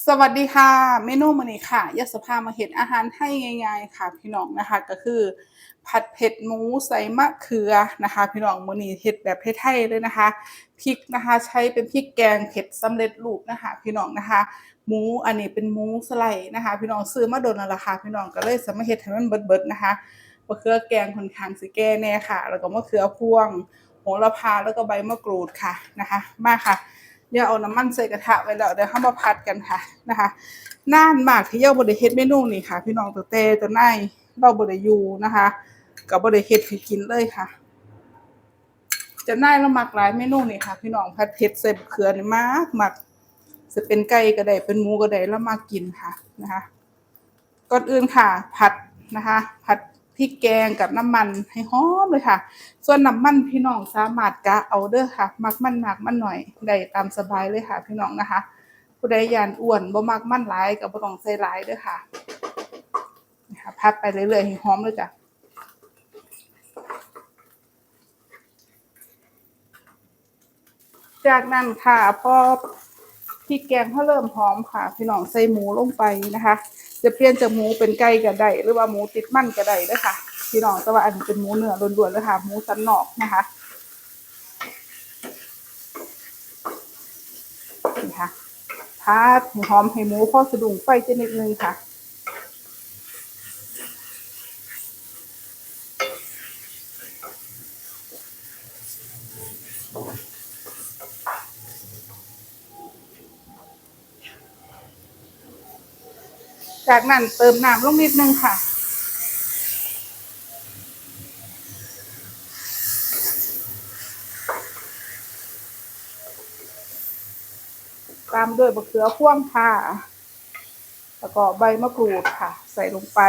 สวัสดีค่ะเมนูมื้อนี้ค่ะยาสภามาเฮ็ดอาหารให้ง่ายๆค่ะ พี่น้องนะคะก็คือ ผัดเผ็ดหมูใส่มะเขือนะคะ พี่น้องมื้อนี้เฮ็ดแบบไทยๆเลยนะคะพริกนะคะใช้เป็นพริกแกงเผ็ดสำเร็จรูปนะคะ พี่น้องนะคะ หมูอันนี้เป็นหมูสไลด์นะคะ พี่น้องซื้อมาโดนแล้วล่ะค่ะพี่น้องก็เลยสิมาเฮ็ดให้มันเบิดๆนะคะมะเขือแกงค่อนข้างสิแก่แน่ค่ะ แล้วก็มะเขือพวงโหระพาแล้วก็ใบมะกรูดค่ะนะคะ มาค่ะ เดี๋ยวเอาน้ำมันใส่กระทะไว้แล้วเดี๋ยวเฮามาผัดกันค่ะนะคะนานมากที่เฮาบ่ได้เฮ็ดเมนูนี้ค่ะ พี่น้องตั้งแต่เจ้านายเราบ่ได้อยู่นะคะก็บ่ได้เฮ็ดให้กินเลยค่ะจ้านายเรามักหลายเมนูนี่ค่ะ พี่น้องผัดเผ็ดใส่เขือนี่มักหมักสิเป็นไก่ก็ได้เป็นหมูก็ได้แล้วมากินค่ะนะคะก่อนอื่นค่ะ ผัดนะคะ ผัด พริกแกงกับน้ำมันให้หอมเลยค่ะ ส่วนน้ำมันพี่น้องสามารถกะเอาเด้อค่ะ มักมันมากมันหน่อยได้ตามสบายเลยค่ะ พี่น้องนะคะ ผู้ใดยานอ้วนบ่มักมันหลายก็บ่ต้องใส่หลายเด้อค่ะนะคะพัดไปเรื่อยๆให้หอมเลยจ้ะจากนั้นค่ะพอพริกแกงเขาเริ่มหอมค่ะ พี่น้องใส่หมูลงไปนะคะ จะเปลี่ยนจากหมูเป็นไก่ก็ได้หรือว่าหมูติดมันก็ได้เด้อค่ะพี่น้องแต่ว่าอันเป็นหมูเนื้อล้วนๆเลยค่ะหมูสันนอกนะคะนี่ค่ะพัดให้หอมให้หมูพอสะดุ้งไฟจะนิดนึงค่ะ จากนั้นเติมน้ำลงนิดนึงค่ะ ตามด้วยมะเขือพ่วงค่ะ แล้วก็ใบมะกรูดค่ะ ใส่ลงไป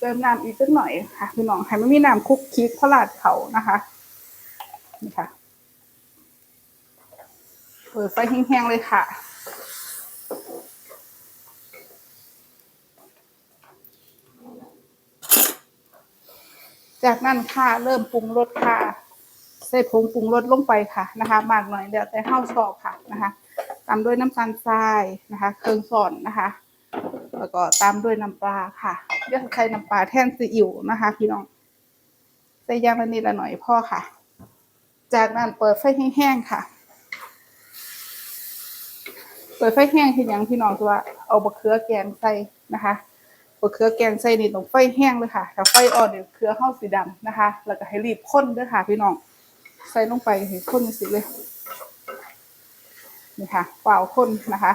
เติมน้ำอีกสักหน่อยค่ะพี่น้องให้มันมีน้ำคุกคิกพลาดเขานะคะนี่ค่ะเปิดไฟแห้งๆเลยค่ะจากนั้นค่ะเริ่มปรุงรสค่ะ ใส่ผงปรุงรสลงไปค่ะนะคะ มากหน่อยเดี๋ยวแต่ห้าวชอบค่ะนะคะตามด้วยน้ำตาลทรายนะคะ เครื่องสอนนะคะ แล้วก็ตามด้วยน้ำปลาค่ะเลือกใช้น้ำปลาแทนซีอิ๊วนะคะ พี่น้องใส่ย่างละนิดละหน่อยพ่อค่ะ จากนั้นเปิดไฟแห้งๆค่ะเปิดไฟแห้งทีหยังพี่น้องตัวเอาบะเขือแกงใส่นะคะบะเขือแกงใส่นี่ต้องไฟแห้งเลยค่ะถ้าไฟอ่อนเดี๋ยวเขือเข้าสีดำนะคะ แล้วก็ให้รีบข้นด้วยค่ะ พี่น้องใส่ลงไปให้ข้นสิเลยนี่ค่ะเปล่าข้นนะคะ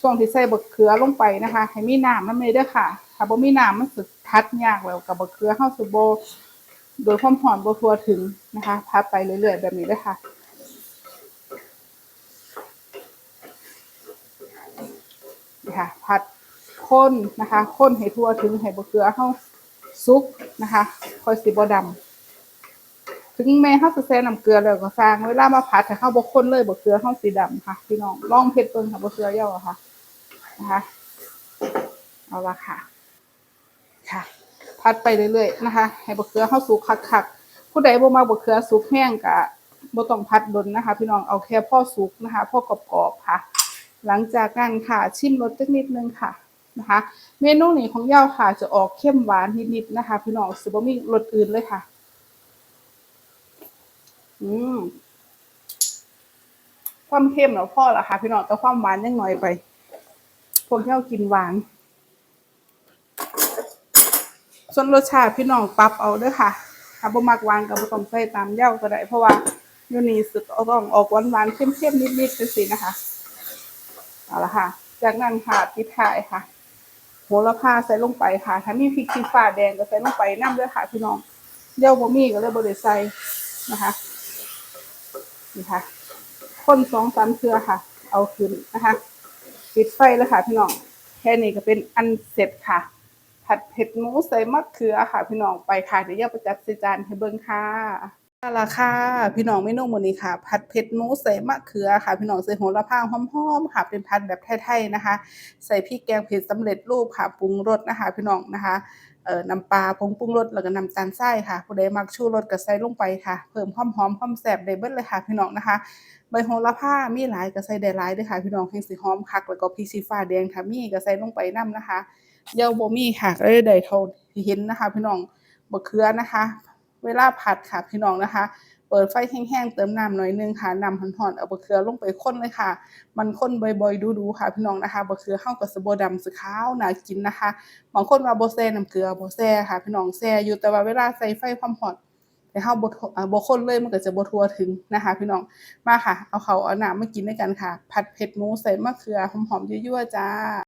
ช่วงที่ใส่บะเขือลงไปนะคะ ให้มีน้ำน้ำเลยเด้ค่ะถ้าบ่มีน้ำมันสึกทัดยากแล้วกับบะเขือเข้าสุโบโดยความหอมบ่ทั่วถึงนะคะพัดไปเรื่อยๆแบบนี้เลยค่ะนะค่ะผัดข้นนะคะข้นให้ทั่วถึงให้บะเขือเข้าซุกนะคะ ค่อยสิบ่ดำ ถึงแม้เฮาจะใส่น้ำเกลือแล้วก็สร้างเวลามาผัดให้เฮาบ่ข้นเลยบะเขือเฮาสีดำค่ะพี่น้องลองเผ็ดเบิ่งค่ะบะเขือเยาอะค่ะนะคะเอาละค่ะ ค่ะพัดไปเรื่อยๆนะคะ ให้บะเขือเข้าสุกคักๆผู้ใดบ่มาบะเขือสุกแห้งกะบ่ต้องพัดดนนะคะ พี่น้องเอาแค่พ่อสุกนะคะพ่อกรอบๆค่ะ หลังจากนั้นค่ะชิมรสจักนิดนึงค่ะนะคะ เมนูนี้ของเย่าค่ะจะออกเข้มหวานนิดๆนะคะ พี่น้องสิบ่มีรสอื่นเลยค่ะ อืมความเค็มแล้วพอละค่ะ พี่น้องแต่ความหวานยังน้อยไปพวกที่เรากินหวาน ส่วนรสชาติพี่น้องปรับเอาเด้อค่ะถ้าบ่มักหวานก็บ่ต้องใส่ตามเย้าก็ได้เพราะว่าอยู่นี่สึกเอาต้องออกหวานๆเข้มๆนิดๆจังซี่นะคะเอาละค่ะ จากนั้นค่ะปิดท้ายค่ะโหระพาใส่ลงไปค่ะ ถ้ามีพริกชี้ฟ้าแดงก็ใส่ลงไปน้ำด้วยค่ะพี่น้องเย้าบ่มีก็เลยบ่ได้ใส่นะคะ นะคะคนสองสามเทือค่ะ เอาขึ้นนะคะ ปิดไฟแล้วค่ะ พี่น้อง แค่นี้ก็เป็นอันเสร็จค่ะ ผัดเผ็ดหมูใส่มะเขือค่ะ พี่น้องไปค่ะเดี๋ยวย่าประจัดใส่จานให้เบิ่งค่ะ เอาล่ะค่ะพี่น้องเมนูมื้อนี้ค่ะ ผัดเผ็ดหมูใส่มะเขือค่ะ พี่น้องใส่โหระพาหอมๆค่ะ เป็นผัดแบบไทยๆนะคะ ใส่พริกแกงเผ็ดสำเร็จรูปค่ะปรุงรสนะคะ พี่น้องนะคะเอ่อน้ำปลาผงปรุงรสแล้วก็น้ำตาลทรายค่ะผู้ใดมักชูรสก็ใส่ลงไปค่ะ เพิ่มความหอมความแซ่บได้เบิดเลยค่ะ พี่น้องนะคะใบโหระพามีหลายก็ใส่ได้หลายด้อค่ะ พี่น้องแห่งสิหอมคักแล้วก็พริกชี้ฟ้าแดงถ้ามีก็ใส่ลงไปนำนะคะเดี๋ยวบ่มีค่ะก็เลยได้เท่าที่เห็นนะคะ พี่น้องบักเขือนะคะ เวลาผัดค่ะพี่น้องนะคะ เปิดไฟแห้งๆเติมน้ำหน่อยนึงค่ะน้ำร้อนๆเอาบักเขือลงไปคนเลยค่ะ มันคนบ่อยๆดูๆค่ะ พี่น้องนะคะบักเขือเฮาก็สิบ่ดำสิขาวน่ากินนะคะบางคนว่าบ่แซ่น้ำเกลือบ่แซ่ค่ะ พี่น้องแซ่อยู่แต่ว่าเวลาใส่ไฟความร้อนแต่เฮาบ่ทอ่าบ่คนเลยมันก็จะบ่ทั่วถึงนะคะ พี่น้องมาค่ะ เอาเขาเอาน้ำมากินด้วยกันค่ะ ผัดเผ็ดหมูใส่มะเขือหอมๆยั่วๆจ้า